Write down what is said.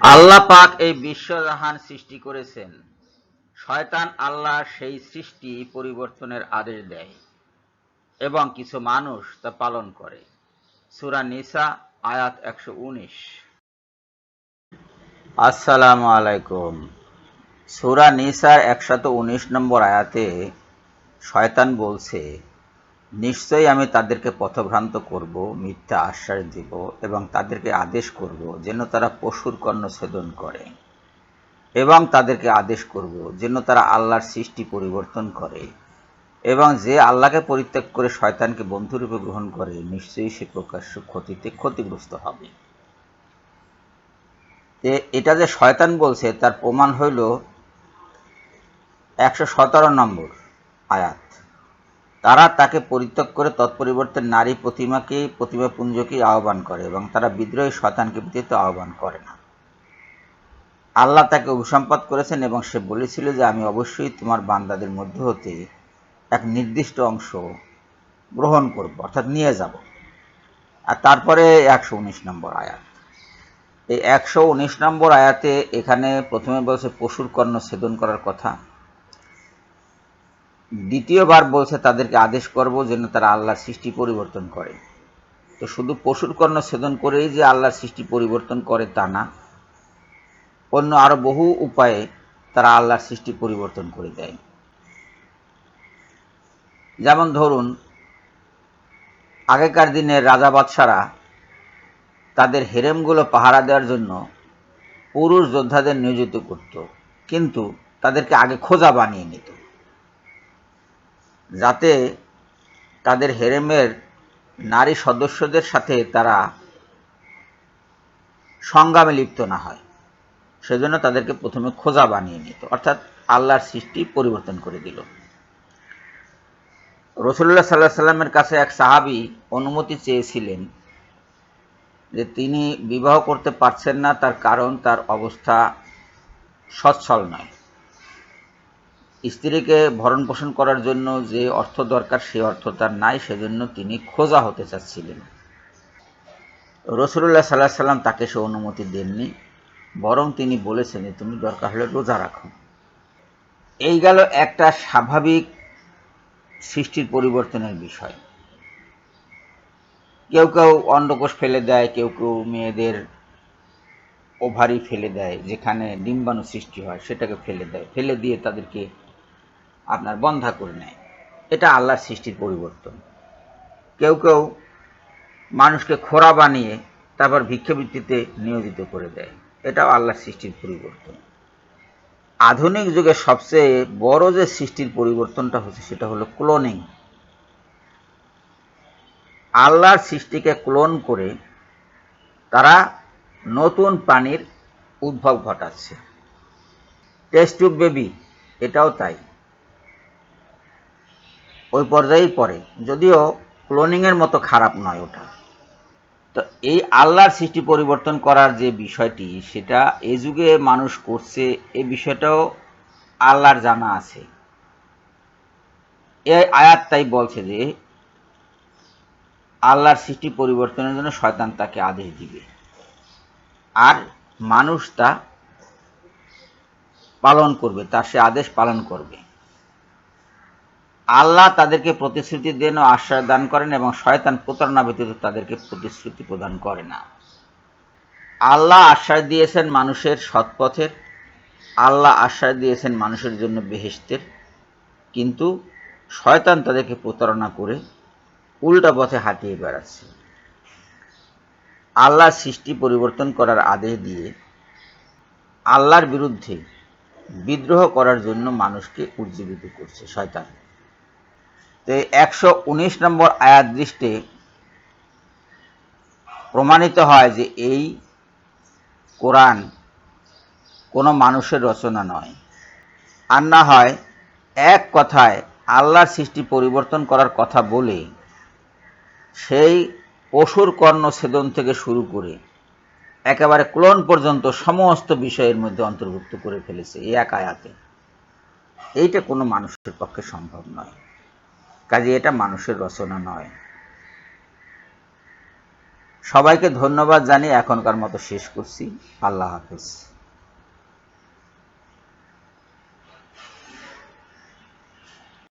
আল্লাহ পাক এই বিশ্বজাহান সৃষ্টি করেছেন। শয়তান আল্লাহ সেই সৃষ্টি পরিবর্তনের আদেশ দেয় এবং কিছু মানুষ তা পালন করে। সুরা নিসা, আয়াত একশো উনিশ। আসসালামু আলাইকুম। সুরা নিসার একশত উনিশ নম্বর আয়াতে শয়তান বলছে নিশ্চয়ই আমি তাদেরকে পথভ্রান্ত করব, মিথ্যা আশ্বাস দিব এবং তাদেরকে আদেশ করব যেন তারা পশুর কর্ণ ছেদন করে। এবং তাদেরকে আদেশ করব যেন তারা আল্লাহর সৃষ্টি পরিবর্তন করে। এবং যে আল্লাহকে পরিত্যাগ করে শয়তানকে বন্ধুরূপে গ্রহণ করে, নিশ্চয়ই সে প্রকাশ্য ক্ষতিতে ক্ষতিগ্রস্ত হবে। এটা যে শয়তান বলছে, তার প্রমাণ হইল একশো সতেরো নম্বর আয়াত। তারা তাকে পরিত্যাগ করে তৎপরিবর্তে নারী প্রতিমাকে প্রতিমাপুঞ্জকেই আহ্বান করে এবং তারা বিদ্রোহী শতানকে ব্যতীত আহ্বান করে না। আল্লাহ তাকে অভিসম্পাদ করেছেন এবং সে বলেছিল যে, আমি অবশ্যই তোমার বান্দাদের মধ্য হতে এক নির্দিষ্ট অংশ গ্রহণ করব, অর্থাৎ নিয়ে যাব। আর তারপরে একশো উনিশ নম্বর আয়াত। এই একশো উনিশ নম্বর আয়াতে এখানে প্রথমে বলছে, পশুর কর্ণ ছেদন করার কথা। দ্বিতীয়বার বলছে, তাদেরকে আদেশ করব যেন তারা আল্লাহর সৃষ্টি পরিবর্তন করে। তো শুধু পশুর কর্ণ ছেদন করেই যে আল্লাহর সৃষ্টি পরিবর্তন করে তা না, অন্য আরও বহু উপায়ে তারা আল্লাহর সৃষ্টি পরিবর্তন করে দেয়। যেমন ধরুন, আগেকার দিনের রাজা বাদশারা তাদের হেরেমগুলো পাহারা দেওয়ার জন্য পুরুষ যোদ্ধাদের নিয়োজিত করত, কিন্তু তাদেরকে আগে খোঁজা বানিয়ে নিত। যাতে তাদের হেরেমের নারী সদস্যদের সাথে তারা সংগ্রামে লিপ্ত না হয়। সেজন্য তাদেরকে প্রথমে খোঁজা বানিয়ে নিত, অর্থাৎ আল্লাহর সৃষ্টি পরিবর্তন করে দিল। রসুল্লাহ সাল্লাহ সাল্লামের কাছে এক সাহাবি অনুমতি চেয়েছিলেন যে তিনি বিবাহ করতে পারছেন না, তার কারণ, তার অবস্থা সচ্ছল নয়। স্ত্রীকে ভরণ পোষণ করার জন্য যে অর্থ দরকার সেই অর্থ তার নাই, সেজন্য তিনি খোঁজা হতে চাচ্ছিলেন। রসুল্লাহ সাল্লাহ সাল্লাম তাকে সে অনুমতি দেননি, বরং তিনি বলেছেন তুমি দরকার হলে রোজা রাখো। এই গেল একটা স্বাভাবিক সৃষ্টির পরিবর্তনের বিষয়। কেউ কেউ অন্ডকোষ ফেলে দেয়, কেউ কেউ মেয়েদের ওভারি ফেলে দেয়, যেখানে ডিম্বাণু সৃষ্টি হয়, সেটাকে ফেলে দেয়। ফেলে দিয়ে তাদেরকে আপনার বন্ধা করে নেয়। এটা আল্লাহর সৃষ্টির পরিবর্তন। কেউ কেউ মানুষকে খোরা বানিয়ে তারপর ভিক্ষাবৃত্তিতে নিয়োজিত করে দেয়। এটাও আল্লাহর সৃষ্টির পরিবর্তন। আধুনিক যুগে সবচেয়ে বড় যে সৃষ্টির পরিবর্তনটা হচ্ছে সেটা হলো ক্লোনিং আল্লাহর সৃষ্টিকে ক্লোন করে তারা নতুন প্রাণীর উদ্ভব ঘটাচ্ছে। টেস্ট বেবি এটাও তাই। ওই পর্যায়েই পড়ে। যদিও ক্লোনিংয়ের মতো খারাপ নয় ওটা। তো এই আল্লাহর সৃষ্টি পরিবর্তন করার যে বিষয়টি, সেটা এ যুগে মানুষ করছে এই বিষয়টাও আল্লাহর জানা আছে। এই আয়াত তাই বলছে যে, আল্লাহর সৃষ্টি পরিবর্তনের জন্য শয়তান তাকে আদেশ দিবে। আর মানুষ তা পালন করবে, তার সে আদেশ পালন করবে। আল্লাহ তাদেরকে প্রতিশ্রুতি দেন ও আশ্রয় দান করেন এবং শয়তান প্রতারণা ব্যতীত তাদেরকে প্রতিশ্রুতি প্রদান করে না। আল্লাহ আশ্রয় দিয়েছেন মানুষের সৎপথের, আল্লাহ আশ্রয় দিয়েছেন মানুষের জন্য বেহেস্তের কিন্তু শয়তান তাদেরকে প্রতারণা করে উল্টা পথে হাঁটিয়ে বেড়াচ্ছে। আল্লাহ সৃষ্টি পরিবর্তন করার আদেশ দিয়ে আল্লাহর বিরুদ্ধে বিদ্রোহ করার জন্য মানুষকে উজ্জীবিত করছে শয়তান। তো একশো উনিশ নম্বর আয়াত দৃষ্টে প্রমাণিত হয় যে এই কোরআন কোনো মানুষের রচনা নয়। আর না হয় এক কথায় আল্লাহর সৃষ্টি পরিবর্তন করার কথা বলে সেই পশুর কর্ণ ছেদন থেকে শুরু করে একেবারে ক্লোন পর্যন্ত সমস্ত বিষয়ের মধ্যে অন্তর্ভুক্ত করে ফেলেছে এই এক আয়াতে। এইটা কোনো মানুষের পক্ষে সম্ভব নয়। কাজে এটা মানুষের রচনা নয়। সবাইকে ধন্যবাদ জানিয়ে এখনকার মতো শেষ করছি। আল্লাহ হাফেজ।